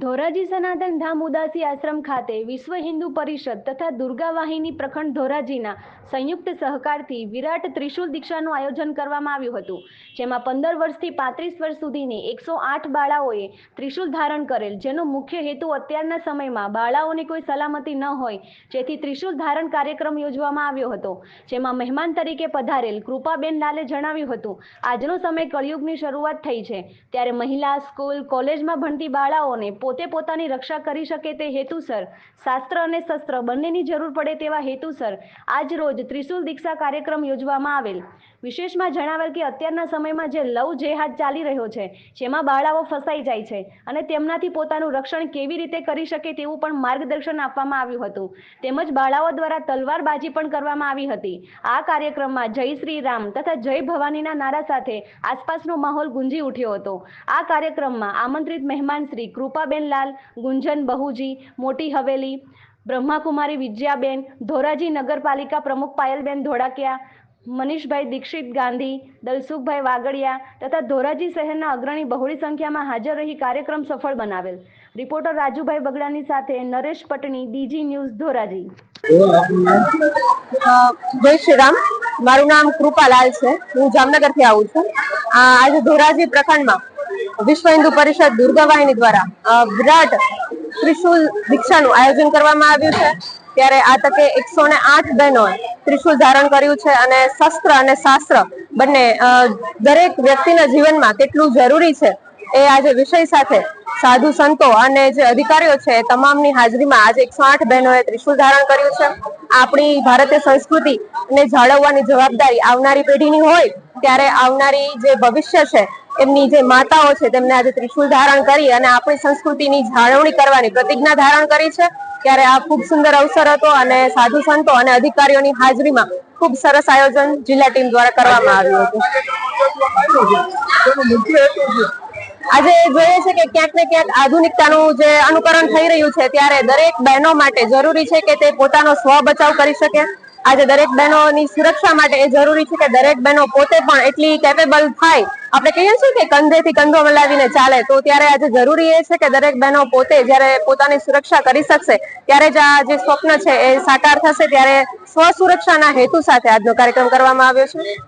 ધોરાજી સનાતન ધામ ઉદાસી આશ્રમ ખાતે વિશ્વ હિન્દુ પરિષદ તથા દુર્ગા વાહિની પ્રખંડ ધોરાજીના સંયુક્ત સહકારથી વિરાટ ત્રિશુલ દીક્ષાનું આયોજન કરવામાં આવ્યું હતું, જેમાં પંદર વર્ષથી પાંત્રીસ વર્ષ સુધીની એકસો આઠ બાળાઓએ ત્રિશુલ ધારણ કરેલ, જેનો મુખ્ય હેતુ અત્યારના સમયમાં બાળાઓની કોઈ સલામતી ન હોય, જેથી ત્રિશુલ ધારણ કાર્યક્રમ યોજવામાં આવ્યો હતો, જેમાં મહેમાન તરીકે પધારેલ કૃપાબેન લાલે જણાવ્યું હતું, આજનો સમય કળિયુગની શરૂઆત થઈ છે, ત્યારે મહિલા, સ્કૂલ, કોલેજમાં ભણતી બાળાઓને પોતે પોતાની રક્ષા કરી શકે તે હેતુસર શાસ્ત્ર અને શસ્ત્ર બંનેની જરૂર પડે તેવા હેતુસર આજ રોજ ત્રિશુલ દીક્ષા કાર્યક્રમ યોજવામાં આવેલ. વિશેષમાં જણાવેલ કે અત્યારના સમયમાં જે લવ જેહાદ ચાલી રહ્યો છે, જેમાં બાળાઓ ફસાઈ જાય છે અને તેમનાથી પોતાનું રક્ષણ કેવી રીતે કરી શકે તેવું પણ માર્ગદર્શન આપવામાં આવ્યું હતું. તેમજ બાળાઓ દ્વારા તલવારબાજી પણ કરવામાં આવી હતી. આ કાર્યક્રમમાં જય શ્રી રામ તથા જય ભવાનીના નારા સાથે આસપાસનો માહોલ ગુંજી ઉઠ્યો હતો. આ કાર્યક્રમમાં આમંત્રિત મહેમાન શ્રી લાલ ગુંજન બહુજી, મોટી હવેલી, બ્રહ્માકુમારી વિજયાબેન ધોરાજી નગરપાલિકા પ્રમુખ પાયલબેન ધોળાકિયા, મનીષભાઈ દીક્ષિત ગાંધી, દલસુખભાઈ વાગડિયા તથા ધોરાજી શહેરના અગ્રણી બહોળી સંખ્યામાં હાજર રહી કાર્યક્રમ સફળ બનાવેલ. રિપોર્ટર રાજુભાઈ બગડાની સાથે નરેશ પટણી, ડીજી ન્યૂઝ, ધોરાજી. જય શ્રી રામ. મારું નામ કૃપાલાલ છે. હું જામનગરથી આવું છું. આજે ધોરાજી પ્રખંડમાં વિશ્વ હિન્દુ પરિષદ દુર્ગા દ્વારા વિરાટ ત્રિશુલ દીક્ષાનું આયોજન કરવામાં આવ્યું છે. ત્યારે આ તકે એકસો ને આઠ બહેનોએ ત્રિશુલ ધારણ કર્યું છે અને શસ્ત્ર અને શાસ્ત્ર બંને દરેક વ્યક્તિના જીવનમાં કેટલું જરૂરી છે એ આજે વિષય સાથે સાધુ સંતો અને જે અધિકારીઓ છે એ તમામની હાજરીમાં આજે એકસો આઠ બહેનોએ ત્રિશુલ ધારણ કર્યું છે. આપણી ભારતીય સંસ્કૃતિ ને જાળવવાની જવાબદારી આવનારી પેઢીની હોય, ત્યારે આવનારી જે ભવિષ્ય છે એમની જે માતાઓ છે તેમને આજે ત્રિશુલ ધારણ કરી અને આપણી સંસ્કૃતિની જાળવણી કરવાની પ્રતિજ્ઞા ધારણ કરી છે. ત્યારે આ ખૂબ સુંદર અવસર હતો અને સાધુ સંતો અને અધિકારીઓની હાજરીમાં ખૂબ સરસ આયોજન જિલ્લા ટીમ દ્વારા કરવામાં આવ્યું હતું. આજે જોઈએ છે કે ક્યાંક ને ક્યાંક આધુનિકતાનું જે અનુકરણ થઈ રહ્યું છે ત્યારે દરેક બહેનો માટે જરૂરી છે કે તે પોતાનો સ્વ બચાવ કરી શકે. આજે દરેક બહેનોની સુરક્ષા માટે એ જરૂરી છે કે દરેક બહેનો પોતે પણ એટલી કેપેબલ થાય આપણે કહીએ છીએ કે કંધેથી કંધો મિલાવીને ચાલે, તો ત્યારે આજે જરૂરી એ છે કે દરેક બહેનો પોતે જ્યારે પોતાની સુરક્ષા કરી શકશે, ત્યારે જ આ જે સ્વપ્ન છે એ સાકાર થશે, ત્યારે સ્વ સુરક્ષાના હેતુ સાથે આજનો કાર્યક્રમ કરવામાં આવ્યો છે.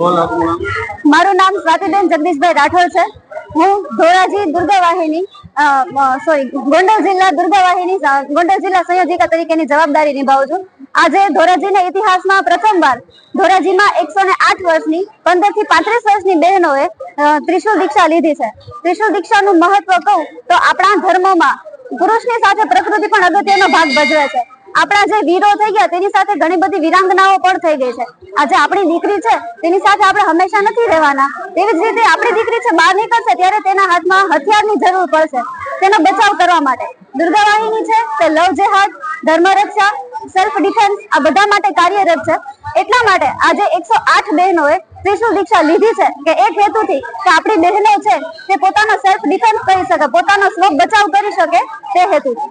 મારું નામ સ્વાતિબેન જગદીશભાઈ રાઠોડ છે. હું ધોરાજી દુર્ગા વાહિની સોરી ગોંડલ જિલ્લા દુર્ગા વાહિની ગોંડલ જિલ્લા સંયોજિકા તરીકેની જવાબદારી નિભાવું છું. આજે ધોરાજીના ઇતિહાસમાં પ્રથમવાર ધોરાજીમાં એકસો ને આઠ વર્ષની પંદરથી પાંત્રીસ વર્ષની બહેનોએ ત્રિશુલ દીક્ષા લીધી છે. ત્રિશુલ દીક્ષાનું મહત્વ કહું તો આપણા ધર્મમાં પુરુષની સાથે પ્રકૃતિ પણ અગત્યનો ભાગ ભજવે છે. આપણા જે વીરો થઈ ગયા, તેની સાથે ઘણી બધી વિરાંગનાઓ પણ થઈ ગઈ છે. આજે આપણી દીકરી છે, તેની સાથે આપણે હંમેશા નથી રહેવાના. તેવી જ રીતે આપણી દીકરી છે, બહાર નીકળશે ત્યારે તેના હાથમાં હથિયારની જરૂર પડશે. તેનો બચાવ કરવા માટે. દુર્ગા વાહિની છે, તે લવ જેહાદ ધર્મ રક્ષા સેલ્ફ ડિફેન્સ આ બધા માટે કાર્યરત છે. એટલા માટે આજે એકસો આઠ બહેનોએ ત્રિશુલ દીક્ષા લીધી છે કે એક હેતુથી કે આપણી બહેનો છે, તે પોતાનો સેલ્ફ ડિફેન્સ કરી શકે, પોતાનો સ્વ બચાવ કરી શકે તે હેતુથી.